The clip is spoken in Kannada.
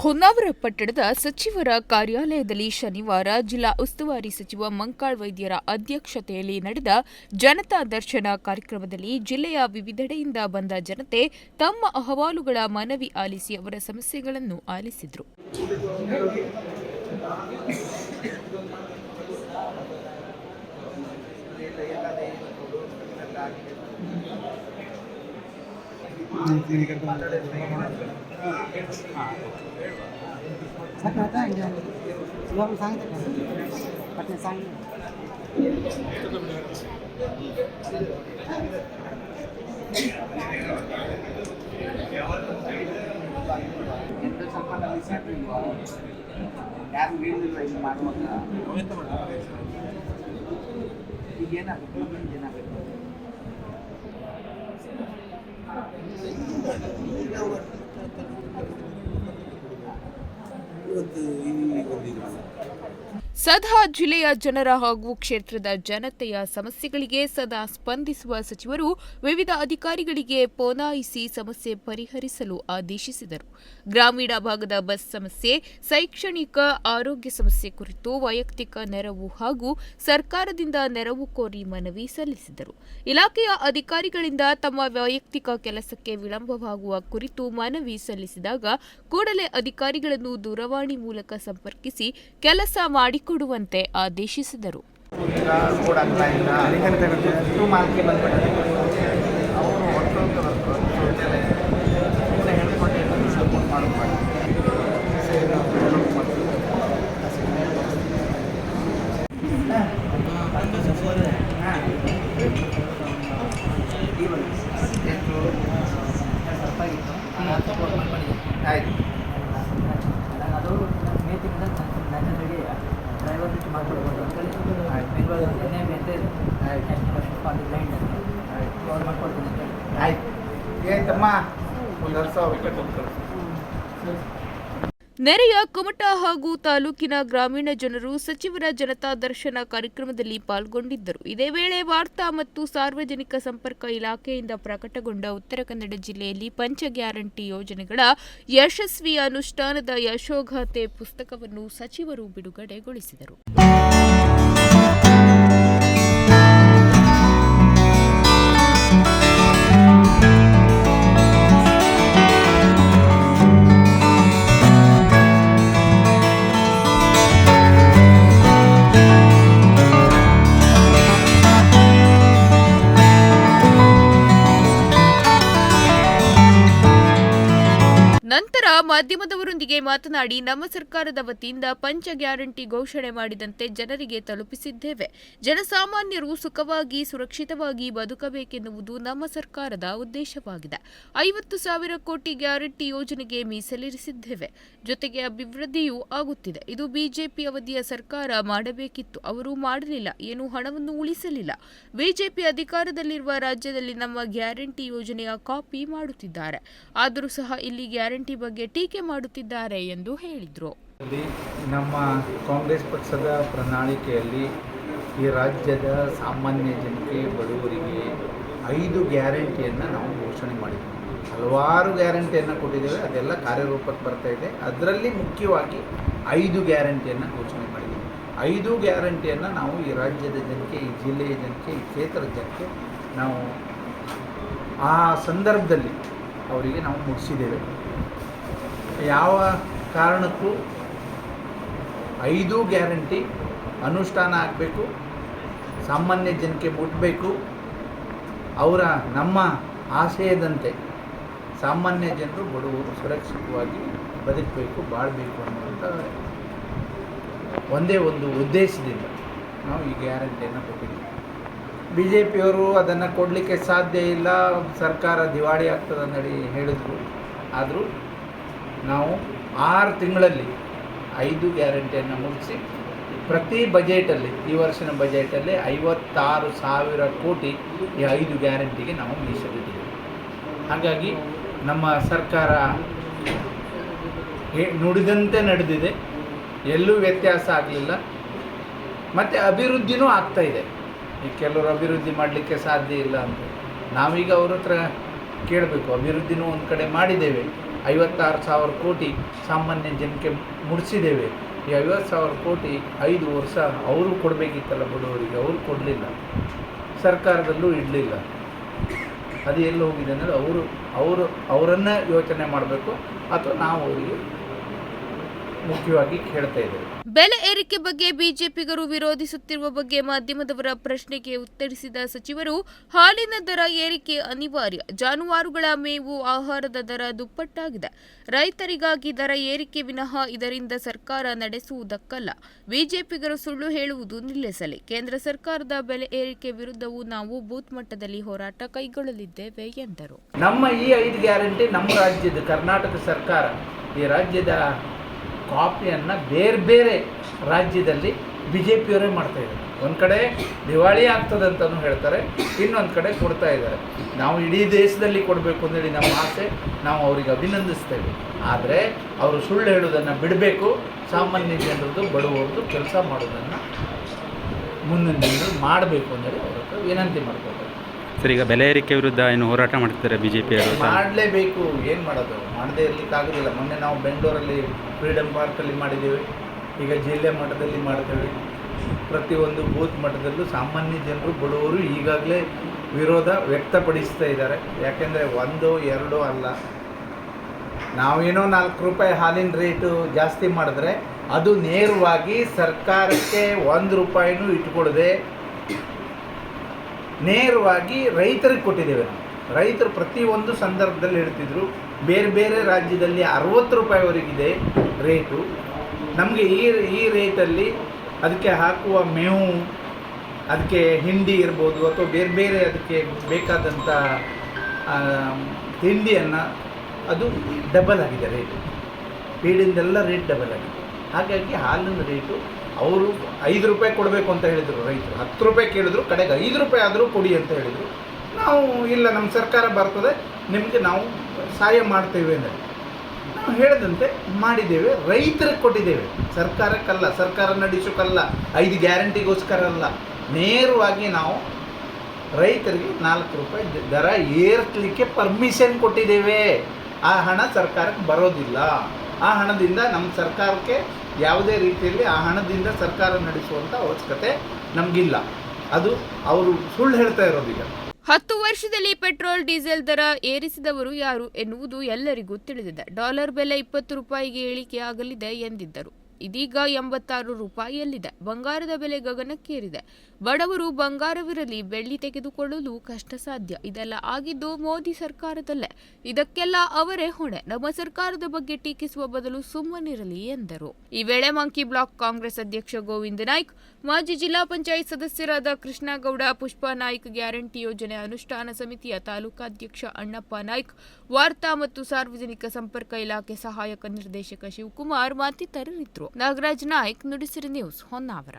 ಹೊನ್ನಾವರ ಪಟ್ಟಣದ ಸಚಿವರ ಕಾರ್ಯಾಲಯದಲ್ಲಿ ಶನಿವಾರ ಜಿಲ್ಲಾ ಉಸ್ತುವಾರಿ ಸಚಿವ ಮಂಕಾಳ್ ವೈದ್ಯರ ಅಧ್ಯಕ್ಷತೆಯಲ್ಲಿ ನಡೆದ ಜನತಾ ದರ್ಶನ ಕಾರ್ಯಕ್ರಮದಲ್ಲಿ ಜಿಲ್ಲೆಯ ವಿವಿಧೆಡೆಯಿಂದ ಬಂದ ಜನತೆ ತಮ್ಮ ಅಹವಾಲುಗಳ ಮನವಿ ಆಲಿಸಿ ಅವರ ಸಮಸ್ಯೆಗಳನ್ನು ಆಲಿಸಿದರು. ಸರ್ ಮಾತಾ ಹಿಂಗೆ ಇವಾಗ ಸಾಂಗ್ ಮತ್ತೆ ಸಾಂಗ್ ಎಂಟು ಸ್ವಲ್ಪ ನಮಗೆ ಸೆಟ್ ಇಲ್ವಾ ಯಾರು ಹೇಳಿಲ್ಲ ಇದು ಮಾಡುವಾಗ ಈಗೇನಾಗುತ್ತೆ ಏನಾಗುತ್ತೆ ಮುಂದೆ ಏನಾಗುತ್ತೆ ಸದಾ ಜಿಲ್ಲೆಯ ಜನರ ಹಾಗೂ ಕ್ಷೇತ್ರದ ಜನತೆಯ ಸಮಸ್ಯೆಗಳಿಗೆ ಸದಾ ಸ್ಪಂದಿಸುವ ಸಚಿವರು ವಿವಿಧ ಅಧಿಕಾರಿಗಳಿಗೆ ಪೋನಾಯಿಸಿ ಸಮಸ್ಯೆ ಪರಿಹರಿಸಲು ಆದೇಶಿಸಿದರು. ಗ್ರಾಮೀಣ ಭಾಗದ ಬಸ್ ಸಮಸ್ಯೆ, ಶೈಕ್ಷಣಿಕ ಆರೋಗ್ಯ ಸಮಸ್ಯೆ ಕುರಿತು ವೈಯಕ್ತಿಕ ನೆರವು ಹಾಗೂ ಸರ್ಕಾರದಿಂದ ನೆರವು ಕೋರಿ ಮನವಿ ಸಲ್ಲಿಸಿದರು. ಇಲಾಖೆಯ ಅಧಿಕಾರಿಗಳಿಂದ ತಮ್ಮ ವೈಯಕ್ತಿಕ ಕೆಲಸಕ್ಕೆ ವಿಳಂಬವಾಗುವ ಕುರಿತು ಮನವಿ ಸಲ್ಲಿಸಿದಾಗ ಕೂಡಲೇ ಅಧಿಕಾರಿಗಳನ್ನು ದೂರವಾಣಿ ಮೂಲಕ ಸಂಪರ್ಕಿಸಿ ಕೆಲಸ ಮಾಡಿಕೊಡುವಂತೆ ಆದೇಶಿಸಿದರು. ನೆರೆಯ ಕುಮಟಾ ಹಾಗೂ ತಾಲೂಕಿನ ಗ್ರಾಮೀಣ ಜನರು ಸಚಿವರ ಜನತಾ ದರ್ಶನ ಕಾರ್ಯಕ್ರಮದಲ್ಲಿ ಪಾಲ್ಗೊಂಡಿದ್ದರು. ಇದೇ ವೇಳೆ ವಾರ್ತಾ ಮತ್ತು ಸಾರ್ವಜನಿಕ ಸಂಪರ್ಕ ಇಲಾಖೆಯಿಂದ ಪ್ರಕಟಗೊಂಡ ಉತ್ತರ ಕನ್ನಡ ಜಿಲ್ಲೆಯಲ್ಲಿ ಪಂಚ ಗ್ಯಾರಂಟಿ ಯೋಜನೆಗಳ ಯಶಸ್ವಿ ಅನುಷ್ಠಾನದ ಯಶೋಗಾಥೆ ಪುಸ್ತಕವನ್ನು ಸಚಿವರು ಬಿಡುಗಡೆಗೊಳಿಸಿದರು. ಮಾಧ್ಯಮದವರೊಂದಿಗೆ ಮಾತನಾಡಿ, ನಮ್ಮ ಸರ್ಕಾರದ ವತಿಯಿಂದ ಪಂಚ ಗ್ಯಾರಂಟಿ ಘೋಷಣೆ ಮಾಡಿದಂತೆ ಜನರಿಗೆ ತಲುಪಿಸಿದ್ದೇವೆ. ಜನಸಾಮಾನ್ಯರು ಸುಖವಾಗಿ, ಸುರಕ್ಷಿತವಾಗಿ ಬದುಕಬೇಕೆನ್ನುವುದು ನಮ್ಮ ಸರ್ಕಾರದ ಉದ್ದೇಶವಾಗಿದೆ. ಐವತ್ತು ಸಾವಿರ ಕೋಟಿ ಗ್ಯಾರಂಟಿ ಯೋಜನೆಗೆ ಮೀಸಲಿರಿಸಿದ್ದೇವೆ. ಜೊತೆಗೆ ಅಭಿವೃದ್ಧಿಯೂ ಆಗುತ್ತಿದೆ. ಇದು ಬಿಜೆಪಿ ಅವಧಿಯ ಸರ್ಕಾರ ಮಾಡಬೇಕಿತ್ತು. ಅವರು ಮಾಡಲಿಲ್ಲ. ಏನು ಹಣವನ್ನು ಉಳಿಸಲಿಲ್ಲ. ಬಿಜೆಪಿ ಅಧಿಕಾರದಲ್ಲಿರುವ ರಾಜ್ಯದಲ್ಲಿ ನಮ್ಮ ಗ್ಯಾರಂಟಿ ಯೋಜನೆಯ ಕಾಪಿ ಮಾಡುತ್ತಿದ್ದಾರೆ. ಆದರೂ ಸಹ ಇಲ್ಲಿ ಗ್ಯಾರಂಟಿ ಬಗ್ಗೆ ಟೀಕೆ ಮಾಡುತ್ತಿದ್ದಾರೆ ಎಂದು ಹೇಳಿದರು. ನಮ್ಮ ಕಾಂಗ್ರೆಸ್ ಪಕ್ಷದ ಪ್ರಣಾಳಿಕೆಯಲ್ಲಿ ಈ ರಾಜ್ಯದ ಸಾಮಾನ್ಯ ಜನತೆ ಬಡವರಿಗೆ ಐದು ಗ್ಯಾರಂಟಿಯನ್ನು ನಾವು ಘೋಷಣೆ ಮಾಡಿದ್ದೀವಿ ಹಲವಾರು ಗ್ಯಾರಂಟಿಯನ್ನು ಕೊಟ್ಟಿದ್ದೇವೆ, ಅದೆಲ್ಲ ಕಾರ್ಯರೂಪಕ್ಕೆ ಬರ್ತಾ ಇದೆ. ಅದರಲ್ಲಿ ಮುಖ್ಯವಾಗಿ ಐದು ಗ್ಯಾರಂಟಿಯನ್ನು ಘೋಷಣೆ ಮಾಡಿದ್ದೀವಿ ಐದು ಗ್ಯಾರಂಟಿಯನ್ನು ನಾವು ಈ ರಾಜ್ಯದ ಜನಕ್ಕೆ, ಈ ಜಿಲ್ಲೆಯ ಜನಕ್ಕೆ, ಈ ಕ್ಷೇತ್ರದ ಜನಕ್ಕೆ ನಾವು ಆ ಸಂದರ್ಭದಲ್ಲಿ ಅವರಿಗೆ ನಾವು ಮುಗಿಸಿದ್ದೇವೆ ಯಾವ ಕಾರಣಕ್ಕೂ ಐದು ಗ್ಯಾರಂಟಿ ಅನುಷ್ಠಾನ ಆಗಬೇಕು. ಸಾಮಾನ್ಯ ಜನಕ್ಕೆ ಮುಟ್ಟಬೇಕು ಅವರ ನಮ್ಮ ಆಶಯದಂತೆ ಸಾಮಾನ್ಯ ಜನರು ಬಡವರು ಸುರಕ್ಷಿತವಾಗಿ ಬದುಕಬೇಕು, ಬಾಳಬೇಕು ಅನ್ನುವಂಥ ಒಂದೇ ಒಂದು ಉದ್ದೇಶದಿಂದ ನಾವು ಈ ಗ್ಯಾರಂಟಿಯನ್ನು ಕೊಟ್ಟಿದ್ದೀವಿ. ಬಿ ಜೆ ಪಿಯವರು ಅದನ್ನು ಕೊಡಲಿಕ್ಕೆ ಸಾಧ್ಯ ಇಲ್ಲ. ಸರ್ಕಾರ ದಿವಾಳಿ ಆಗ್ತದೆ ನಡಿ ಹೇಳಿದರು. ಆದರೂ ನಾವು ಆರು ತಿಂಗಳಲ್ಲಿ ಐದು ಗ್ಯಾರಂಟಿಯನ್ನು ಮುಗಿಸಿ ಪ್ರತಿ ಬಜೆಟಲ್ಲಿ, ಈ ವರ್ಷದ ಬಜೆಟಲ್ಲಿ ಐವತ್ತಾರು ಸಾವಿರ ಕೋಟಿ ಈ ಐದು ಗ್ಯಾರಂಟಿಗೆ ನಾವು ಮೀಸಲಿದ್ದೇವೆ ಹಾಗಾಗಿ ನಮ್ಮ ಸರ್ಕಾರ ನುಡಿದಂತೆ ನಡೆದಿದೆ. ಎಲ್ಲೂ ವ್ಯತ್ಯಾಸ ಆಗಲಿಲ್ಲ. ಮತ್ತು ಅಭಿವೃದ್ಧಿನೂ ಇದೆ. ಈ ಕೆಲವರು ಅಭಿವೃದ್ಧಿ ಮಾಡಲಿಕ್ಕೆ ಸಾಧ್ಯ ಇಲ್ಲ ಅಂತ ನಾವೀಗ ಅವ್ರ ಹತ್ರ ಕೇಳಬೇಕು. ಅಭಿವೃದ್ಧಿನೂ ಒಂದು ಕಡೆ ಮಾಡಿದ್ದೇವೆ. ಐವತ್ತಾರು ಸಾವಿರ ಕೋಟಿ ಸಾಮಾನ್ಯ ಜನಕ್ಕೆ ಮುಡಿಸಿದ್ದೇವೆ. ಈ ಐವತ್ತು ಸಾವಿರ ಕೋಟಿ ಐದು ವರ್ಷ ಅವರು ಕೊಡಬೇಕಿತ್ತಲ್ಲ ಬಡವರಿಗೆ, ಅವರು ಕೊಡಲಿಲ್ಲ. ಸರ್ಕಾರದಲ್ಲೂ ಇಡಲಿಲ್ಲ. ಅದು ಎಲ್ಲಿ ಹೋಗಿದೆ ಅಂದರೆ ಅವರು ಅವರು ಅವರನ್ನೇ ಯೋಚನೆ ಮಾಡಬೇಕು ಅಥವಾ ನಾವು ಅವರಿಗೆ ಮುಖ್ಯವಾಗಿ ಕೇಳ್ತಾ ಇದ್ದೇವೆ. ಬೆಲೆ ಏರಿಕೆ ಬಗ್ಗೆ ಬಿಜೆಪಿಗರು ವಿರೋಧಿಸುತ್ತಿರುವ ಬಗ್ಗೆ ಮಾಧ್ಯಮದವರ ಪ್ರಶ್ನೆಗೆ ಉತ್ತರಿಸಿದ ಸಚಿವರು, ಹಾಲಿನ ದರ ಏರಿಕೆ ಅನಿವಾರ್ಯ. ಜಾನುವಾರುಗಳ ಮೇವು, ಆಹಾರದ ದರ ದುಪ್ಪಟ್ಟಾಗಿದೆ. ರೈತರಿಗಾಗಿ ದರ ಏರಿಕೆ ವಿನಃ ಇದರಿಂದ ಸರ್ಕಾರ ನಡೆಸುವುದಕ್ಕಲ್ಲ. ಬಿಜೆಪಿಗರು ಸುಳ್ಳು ಹೇಳುವುದು ನಿಲ್ಲಿಸಲಿ. ಕೇಂದ್ರ ಸರ್ಕಾರದ ಬೆಲೆ ಏರಿಕೆ ವಿರುದ್ಧವೂ ನಾವು ಬೂತ್ ಮಟ್ಟದಲ್ಲಿ ಹೋರಾಟ ಕೈಗೊಳ್ಳಲಿದ್ದೇವೆ, ಎಂದರು. ನಮ್ಮ ಈ ಐದು ಗ್ಯಾರಂಟಿ ನಮ್ಮ ರಾಜ್ಯದ, ಕರ್ನಾಟಕ ಸರ್ಕಾರ ಈ ರಾಜ್ಯದ ಕಾಪಿಯನ್ನು ಬೇರೆ ಬೇರೆ ರಾಜ್ಯದಲ್ಲಿ ಬಿ ಜೆ ಪಿಯವರೇ ಮಾಡ್ತಾ ಇದ್ದಾರೆ. ಒಂದು ಕಡೆ ದಿವಾಳಿ ಆಗ್ತದೆ ಅಂತಲೂ ಹೇಳ್ತಾರೆ, ಇನ್ನೊಂದು ಕಡೆ ಕೊಡ್ತಾ ಇದ್ದಾರೆ. ನಾವು ಇಡೀ ದೇಶದಲ್ಲಿ ಕೊಡಬೇಕು ಅಂತೇಳಿ ನಮ್ಮ ಆಸೆ, ನಾವು ಅವರಿಗೆ ಅಭಿನಂದಿಸ್ತೇವೆ. ಆದರೆ ಅವರು ಸುಳ್ಳು ಹೇಳೋದನ್ನು ಬಿಡಬೇಕು, ಸಾಮಾನ್ಯ ಜನರದ್ದು ಬಡವರದ್ದು ಕೆಲಸ ಮಾಡೋದನ್ನು ಮುಂದಿನ ದಿನದಲ್ಲಿ ಮಾಡಬೇಕು ಅಂತೇಳಿ ಅವ್ರ ವಿನಂತಿ ಮಾಡ್ಕೊತಾರೆ ಸರ್, ಈಗ ಬೆಲೆ ಏರಿಕೆ ವಿರುದ್ಧ ಏನು ಹೋರಾಟ ಮಾಡ್ತಿದ್ದಾರೆ ಬಿ ಜೆ ಮಾಡಲೇಬೇಕು, ಏನು ಮಾಡೋದು? ಮಾಡದೇ ಇರ್ಲಿಕ್ಕೆ ಆಗೋದಿಲ್ಲ. ಮೊನ್ನೆ ನಾವು ಬೆಂಗಳೂರಲ್ಲಿ ಫ್ರೀಡಮ್ ಪಾರ್ಕಲ್ಲಿ ಮಾಡಿದ್ದೀವಿ. ಈಗ ಜಿಲ್ಲೆ ಮಟ್ಟದಲ್ಲಿ ಮಾಡ್ತೇವೆ. ಪ್ರತಿಯೊಂದು ಬೂತ್ ಮಟ್ಟದಲ್ಲೂ ಸಾಮಾನ್ಯ ಜನರು, ಬಡವರು ಈಗಾಗಲೇ ವಿರೋಧ ವ್ಯಕ್ತಪಡಿಸ್ತಾ ಇದ್ದಾರೆ. ಯಾಕೆಂದರೆ ಒಂದು, ಎರಡು ಅಲ್ಲ. ನಾವೇನೋ ನಾಲ್ಕು ರೂಪಾಯಿ ಹಾಲಿನ ರೇಟು ಜಾಸ್ತಿ ಮಾಡಿದ್ರೆ ಅದು ನೇರವಾಗಿ ಸರ್ಕಾರಕ್ಕೆ ಒಂದು ರೂಪಾಯಿನೂ ಇಟ್ಕೊಡದೆ ನೇರವಾಗಿ ರೈತರಿಗೆ ಕೊಟ್ಟಿದ್ದೇವೆ. ರೈತರು ಪ್ರತಿಯೊಂದು ಸಂದರ್ಭದಲ್ಲಿ ಹೇಳ್ತಿದ್ರು, ಬೇರೆ ಬೇರೆ ರಾಜ್ಯದಲ್ಲಿ ಅರವತ್ತು ರೂಪಾಯಿವರೆಗಿದೆ ರೇಟು. ನಮಗೆ ಈ ಈ ರೇಟಲ್ಲಿ ಅದಕ್ಕೆ ಹಾಕುವ ಮೇವು, ಅದಕ್ಕೆ ಹಿಂಡಿ ಇರ್ಬೋದು ಅಥವಾ ಬೇರೆ ಬೇರೆ ಅದಕ್ಕೆ ಬೇಕಾದಂಥ ತಿಂಡಿಯನ್ನು ಅದು ಡಬಲ್ ಆಗಿದೆ ರೇಟು. ಬೀಡಿಂದೆಲ್ಲ ರೇಟ್ ಡಬಲ್ ಆಗಿದೆ. ಹಾಗಾಗಿ ಹಾಲಿನ ರೇಟು ಅವರು ಐದು ರೂಪಾಯಿ ಕೊಡಬೇಕು ಅಂತ ಹೇಳಿದರು ರೈತರು. ಹತ್ತು ರೂಪಾಯಿ ಕೇಳಿದ್ರು, ಕಡೆಗೆ ಐದು ರೂಪಾಯಿ ಆದರೂ ಕೊಡಿ ಅಂತ ಹೇಳಿದರು. ನಾವು, ಇಲ್ಲ, ನಮ್ಮ ಸರ್ಕಾರ ಬರ್ತದೆ, ನಿಮಗೆ ನಾವು ಸಹಾಯ ಮಾಡ್ತೇವೆ ಅಂದರೆ ನಾವು ಹೇಳಿದಂತೆ ಮಾಡಿದ್ದೇವೆ, ರೈತರಿಗೆ ಕೊಟ್ಟಿದ್ದೇವೆ. ಸರ್ಕಾರಕ್ಕಲ್ಲ, ಸರ್ಕಾರ ನಡೆಸೋಕ್ಕಲ್ಲ ಐದು ಗ್ಯಾರಂಟಿಗೋಸ್ಕರ ಅಲ್ಲ. ನೇರವಾಗಿ ನಾವು ರೈತರಿಗೆ ನಾಲ್ಕು ರೂಪಾಯಿ ದರ ಏರ್ಸ್ಲಿಕ್ಕೆ ಪರ್ಮಿಷನ್ ಕೊಟ್ಟಿದ್ದೇವೆ. ಆ ಹಣ ಸರ್ಕಾರಕ್ಕೆ ಬರೋದಿಲ್ಲ. ಆ ಹಣದಿಂದ ನಮ್ಮ ಸರ್ಕಾರಕ್ಕೆ ಯಾವುದೇ ರೀತಿಯಲ್ಲಿ ಆ ಹಣದಿಂದ ಸರ್ಕಾರ ನಡೆಸುವಂತ ಅವಶ್ಯಕತೆ ನಮಗಿಲ್ಲ. ಅದು ಅವರು ಸುಳ್ಳು ಹೇಳ್ತಾ ಇರೋದೀಗ. ಹತ್ತು ವರ್ಷದಲ್ಲಿ ಪೆಟ್ರೋಲ್, ಡೀಸೆಲ್ ದರ ಏರಿಸಿದವರು ಯಾರು ಎನ್ನುವುದು ಎಲ್ಲರಿಗೂ ತಿಳಿದಿದೆ. ಡಾಲರ್ ಬೆಲೆ ಇಪ್ಪತ್ತು ರೂಪಾಯಿಗೆ ಇಳಿಕೆಯಾಗಲಿದೆ ಎಂದಿದ್ದರು. ಇದೀಗ ಎಂಬತ್ತಾರು ರೂಪಾಯಿಯಲ್ಲಿದೆ. ಬಂಗಾರದ ಬೆಲೆ ಗಗನಕ್ಕೇರಿದೆ. ಬಡವರು ಬಂಗಾರವಿರಲಿ ಬೆಳ್ಳಿ ತೆಗೆದುಕೊಳ್ಳಲು ಕಷ್ಟ ಸಾಧ್ಯ ಇದೆಲ್ಲ ಆಗಿದ್ದು ಮೋದಿ ಸರ್ಕಾರದಲ್ಲೇ. ಇದಕ್ಕೆಲ್ಲ ಅವರೇ ಹೊಣೆ. ನಮ್ಮ ಸರ್ಕಾರದ ಬಗ್ಗೆ ಟೀಕಿಸುವ ಬದಲು ಸುಮ್ಮನಿರಲಿ ಎಂದರು. ಈ ವೇಳೆ ಮಂಕಿ ಬ್ಲಾಕ್ ಕಾಂಗ್ರೆಸ್ ಅಧ್ಯಕ್ಷ ಗೋವಿಂದ ನಾಯ್ಕ್, ಮಾಜಿ ಜಿಲ್ಲಾ ಪಂಚಾಯತ್ ಸದಸ್ಯರಾದ ಕೃಷ್ಣಗೌಡ, ಪುಷ್ಪಾ ನಾಯ್ಕ್ ಗ್ಯಾರಂಟಿ ಯೋಜನೆ ಅನುಷ್ಠಾನ ಸಮಿತಿಯ ತಾಲೂಕಾಧ್ಯಕ್ಷ ಅಣ್ಣಪ್ಪ ನಾಯ್ಕ್ ವಾರ್ತಾ ಮತ್ತು ಸಾರ್ವಜನಿಕ ಸಂಪರ್ಕ ಇಲಾಖೆ ಸಹಾಯಕ ನಿರ್ದೇಶಕ ಶಿವಕುಮಾರ್ ಮತ್ತಿತರರಿದ್ದರು ನಾಗರಾಜ್ ನಾಯ್ಕ್ ನುಡಿಸಿರಿ ನ್ಯೂಸ್ ಹೊನ್ನಾವರ.